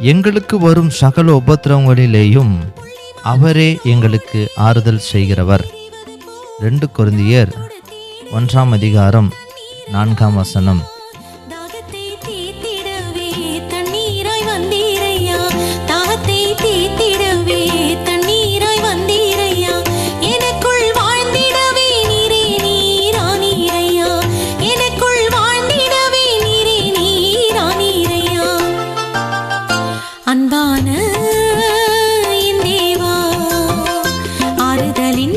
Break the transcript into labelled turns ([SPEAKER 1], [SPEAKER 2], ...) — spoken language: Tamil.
[SPEAKER 1] எங்களுக்கு வரும் சகல உபத்திரவங்களிலேயும் அவரே எங்களுக்கு ஆறுதல் செய்கிறவர். ரெண்டு குருந்தியர் ஒன்றாம் அதிகாரம் நான்காம் வசனம். அன்பான என் தேவா ஆறுதலின்